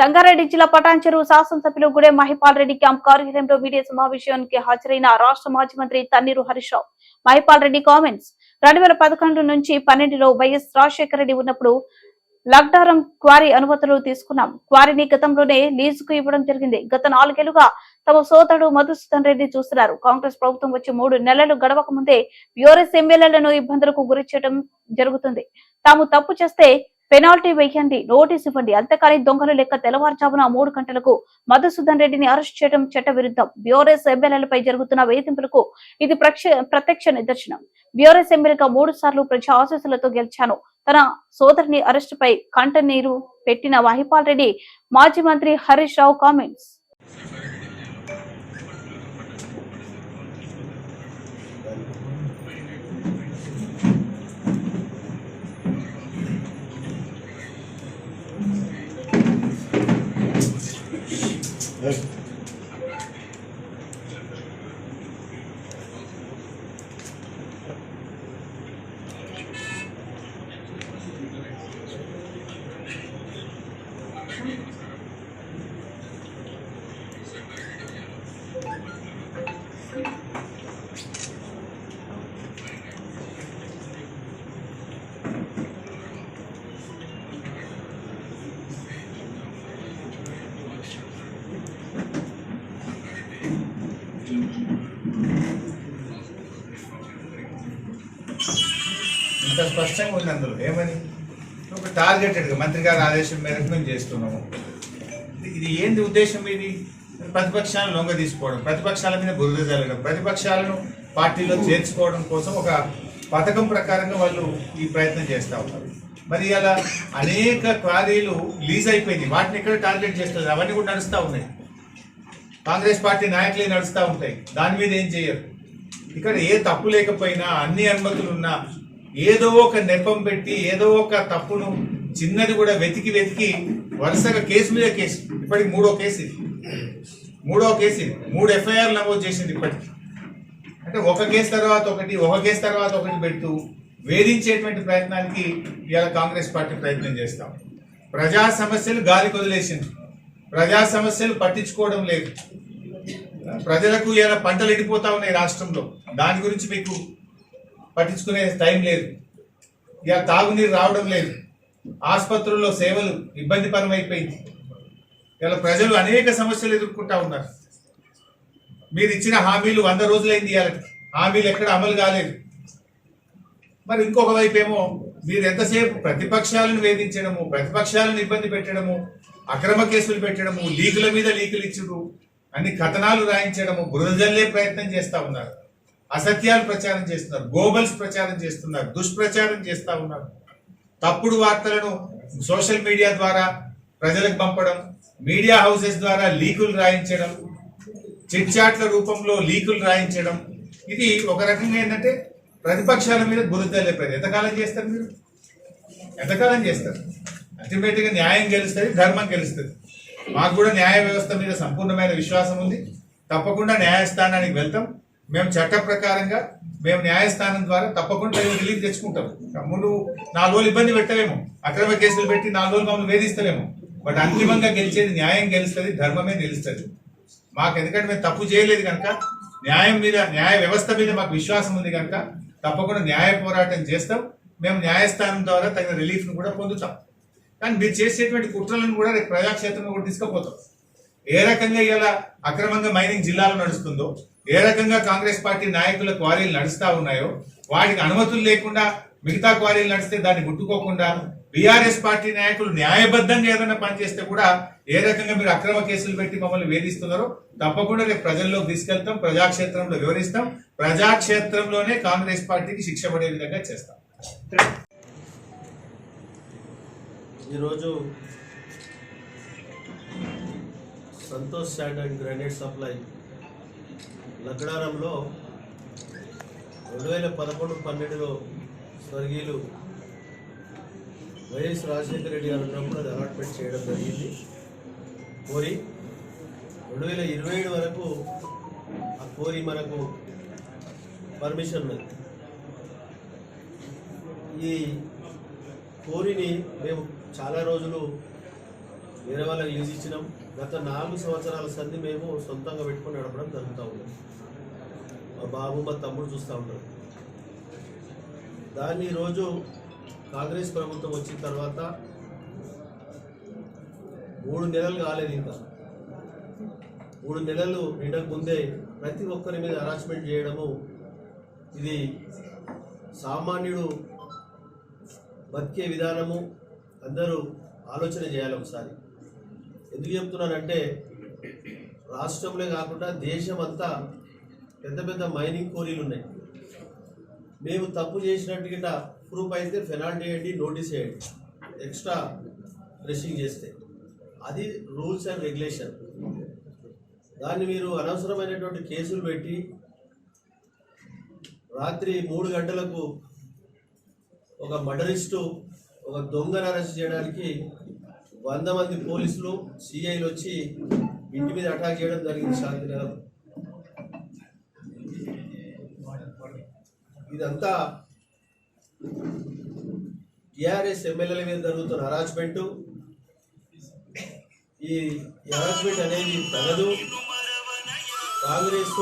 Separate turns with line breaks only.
సంగారెడ్డి జిల్లా పటాన్చెరు శాసనసభ్యులు గుడే మహిపాల్ రెడ్డి క్యాంప్ కార్యాలయంలో మీడియా సమావేశానికి హాజరైన రాష్ట్ర మాజీ మంత్రి తన్నీరు హరీష్ రావు. మహిపాల్ రెడ్డి కామెంట్స్ రెండు వేల పదకొండు నుంచి పన్నెండులో వైఎస్ రాజశేఖర రెడ్డి ఉన్నప్పుడు లగ్డారం క్వారీ అనుమతులు తీసుకున్నాం. క్వారీని గతంలోనే లీజుకు ఇవ్వడం జరిగింది. గత నాలుగేళ్ళుగా తమ సోదరుడు మధుసూదన్ రెడ్డి చూస్తున్నారు. కాంగ్రెస్ ప్రభుత్వం వచ్చి మూడు నెలలు గడవక ముందే యూఎస్ ఎమ్మెల్యేలను ఇబ్బందులకు గురి చేయడం జరుగుతుంది. తాము తప్పు చేస్తే పెనాల్టీ వేయండి నోటీస్ ఇవ్వండి. అంతకాని దొంగలు లెక్క తెల్లవారుజామున మూడు గంటలకు మధుసూదన్ రెడ్డిని అరెస్ట్ చేయడం చట్ట విరుద్ధం బ్యూరెస్ ఎమ్మెల్యేలపై జరుగుతున్న వేధింపులకు ఇది ప్రక్ష- ప్రత్యక్ష నిదర్శనం. బ్యూరెస్ ఎమ్మెల్యేగా మూడు సార్లు ప్రజా ఆశీస్సులతో గెలిచాను. తన సోదరుని అరెస్ట్ పై కంటనీరు పెట్టిన మహిపాల్ రెడ్డి మాజీ మంత్రి హరీష్ రావు కామెంట్స్.
స్పష్టంగా ఉంది అందులో. ఏమని? ఒక టార్గెటెడ్గా మంత్రి గారి ఆదేశం మేరకు మేము చేస్తున్నాము. ఇది- ఇది ఏంది ఉద్దేశం ఇది? ప్రతిపక్షాలను లొంగ తీసుకోవడం ప్రతిపక్షాల మీద బురద జరగడం ప్రతిపక్షాలను పార్టీలో చేర్చుకోవడం కోసం ఒక పథకం ప్రకారంగా వాళ్ళు ఈ ప్రయత్నం చేస్తూ ఉన్నారు. మరి అలా అనేక క్వారీలు లీజ్ అయిపోయింది. వాటిని ఎక్కడ టార్గెట్ చేస్తుంది అవన్నీ కూడా నడుస్తూ ఉన్నాయి. కాంగ్రెస్ పార్టీ నాయకులే నడుస్తూ ఉంటాయి. దాని మీద ఏం చేయరు? ఇక్కడ ఏ తప్పు లేకపోయినా అన్ని అనుమతులు ఉన్నా ఏదో ఒక నెపం పెట్టి ఏదో ఒక తప్పును చిన్నది కూడా వెతికి వెతికి వరుసగా కేసు మీద కేసు. ఇప్పటికి మూడో కేసు ఇది. మూడో కేసు ఇది. మూడు ఎఫ్ఐఆర్ నమోదు చేసింది ఇప్పటికి. అంటే ఒక కేసు తర్వాత ఒకటి ఒక కేసు తర్వాత ఒకటి పెడుతూ వేధించేటువంటి ప్రయత్నానికి ఇవాళ కాంగ్రెస్ పార్టీ ప్రయత్నం చేస్తాం ప్రజా సమస్యలు గాలి వదిలేసింది ప్రజా సమస్యలు పట్టించుకోవడం లేదు. ప్రజలకు ఇలా పంటలు ఎండిపోతా ఉన్నాయి రాష్ట్రంలో. దాని గురించి మీకు పట్టించుకునే టైం లేదు. ఇక తాగునీరు రావడం లేదు. ఆసుపత్రుల్లో సేవలు ఇబ్బందికరం అయిపోయింది ఇలా ప్రజలు అనేక సమస్యలు ఎదుర్కొంటా ఉన్నారు. మీరు ఇచ్చిన హామీలు వంద రోజులైంది ఇవ్వాలి హామీలు ఎక్కడ అమలు కాలేదు. మరి ఇంకొక వైపు ఏమో మీరు ఎంతసేపు ప్రతిపక్షాలను వేధించడము ప్రతిపక్షాలను ఇబ్బంది పెట్టడము అక్రమ కేసులు పెట్టడము లీకుల మీద లీకులు ఇచ్చుడు అన్ని కథనాలు రాయించడము బురదల్లే ప్రయత్నం చేస్తా ఉన్నారు. అసత్యాలు ప్రచారం చేస్తున్నారు గోబల్స్ ప్రచారం చేస్తున్నారు దుష్ప్రచారం చేస్తూ ఉన్నారు. తప్పుడు వార్తలను సోషల్ మీడియా ద్వారా ప్రజలకు పంపడం మీడియా హౌసెస్ ద్వారా లీకులు రాయించడం చిట్చాట్ల రూపంలో లీకులు రాయించడం ఇది ఒక రకంగా ఏంటంటే ప్రతిపక్షాల మీద బురదలే ఎంతకాలం చేస్తారు మీరు? ఎంతకాలం చేస్తారు? అల్టిమేట్గా న్యాయం గెలుస్తుంది ధర్మం గెలుస్తుంది. మాకు కూడా న్యాయ వ్యవస్థ మీద సంపూర్ణమైన విశ్వాసం ఉంది. తప్పకుండా న్యాయస్థానానికి వెళ్తాం. మేము చట్ట ప్రకారంగా మేము న్యాయస్థానం ద్వారా తప్పకుండా రిలీఫ్ తెచ్చుకుంటాం. నువ్వు నాలుగు రోజులు ఇబ్బంది పెట్టలేము. అక్రమ కేసులు పెట్టి నాలుగు రోజులు మమ్మల్ని వేధిస్తలేము. బట్ అంతిమంగా గెలిచేది న్యాయం గెలుస్తుంది ధర్మమే నిలుస్తుంది. మాకు ఎందుకంటే మేము తప్పు చేయలేదు కనుక న్యాయం మీద న్యాయ వ్యవస్థ మీద మాకు విశ్వాసం ఉంది కనుక తప్పకుండా న్యాయ పోరాటం చేస్తాం. మేము న్యాయస్థానం ద్వారా తగిన రిలీఫ్ను కూడా పొందుతాం. కానీ మీరు చేసేటువంటి కుట్రలను కూడా రేపు ప్రజాక్షేత్రంలో కూడా తీసుకుపోతాం. ఏ రకంగా ఇలా అక్రమంగా మైనింగ్ జిల్లాలో నడుస్తుందో ఏ రకంగా కాంగ్రెస్ పార్టీ నాయకుల క్వారీలు నడుస్తూ ఉన్నాయో వాటికి అనుమతులు లేకుండా మిగతా క్వారీలు నడిస్తే దాన్ని ముట్టుకోకుండా బీఆర్ఎస్ పార్టీ నాయకులు న్యాయబద్ధంగా ఏదైనా పనిచేస్తే కూడా ఏ రకంగా మీరు అక్రమ కేసులు పెట్టి మమ్మల్ని వేధిస్తున్నారో తప్పకుండా రేపు ప్రజల్లోకి తీసుకెళ్తాం ప్రజాక్షేత్రంలో వివరిస్తాం. ప్రజాక్షేత్రంలోనే కాంగ్రెస్ పార్టీకి శిక్ష పడే విధంగా చేస్తాం.
ఈరోజు Santosh sand and granite supply లగ్డారంలో రెండు వేల పదకొండు పన్నెండులో స్వర్గీయులు వైఎస్ రాజశేఖర రెడ్డి గారు ఉన్నప్పుడు అది అలాట్మెంట్ చేయడం జరిగింది. కోరి రెండు వేల ఇరవై ఏడు వరకు ఆ కోరి మనకు పర్మిషన్ ఉన్నది. ఈ కోరిని మేము చాలా రోజులు వేరే వాళ్ళకి లీజ్ ఇచ్చినాం. గత నాలుగు సంవత్సరాల సంధి మేము సొంతంగా పెట్టుకొని నడపడం జరుగుతూ ఉంది మా బాబు మా తమ్ముడు చూస్తూ ఉంటారు దాన్ని ఈరోజు కాంగ్రెస్ ప్రభుత్వం వచ్చిన తర్వాత మూడు నెలలు కాలేదు ఇంకా. మూడు నెలలు నిండక ముందే ప్రతి ఒక్కరి మీద హరాస్మెంట్ చేయడము ఇది సామాన్యుడు బతికే విధానము అందరూ ఆలోచన చేయాలి ఒకసారి. ఎందుకు చెప్తున్నానంటే రాష్ట్రంలో కాకుండా దేశం అంతా పెద్ద పెద్ద మైనింగ్ కోరీలు ఉన్నాయి. మేము తప్పు చేసినట్టు గిట్ట ప్రూఫ్ అయితే పెనాల్టీ వేయండి నోటీస్ వేయండి ఎక్స్ట్రా ప్రెషింగ్ చేస్తే. అది రూల్స్ అండ్ రెగ్యులేషన్. దాన్ని మీరు అనవసరమైనటువంటి కేసులు పెట్టి రాత్రి మూడు గంటలకు ఒక మర్డరిస్టు ఒక దొంగను అరెస్ట్ చేయడానికి వంద మంది పోలీసులు సిఐలు వచ్చి ఇంటి మీద అటాక్ చేయడం జరిగింది శాంతినగర్ ఇదంతా టిఆర్ఎస్ ఎమ్మెల్యేల మీద జరుగుతున్న హరాస్మెంట్ ఈ హరాజ్మెంట్ అనేది తగదు. కాంగ్రెస్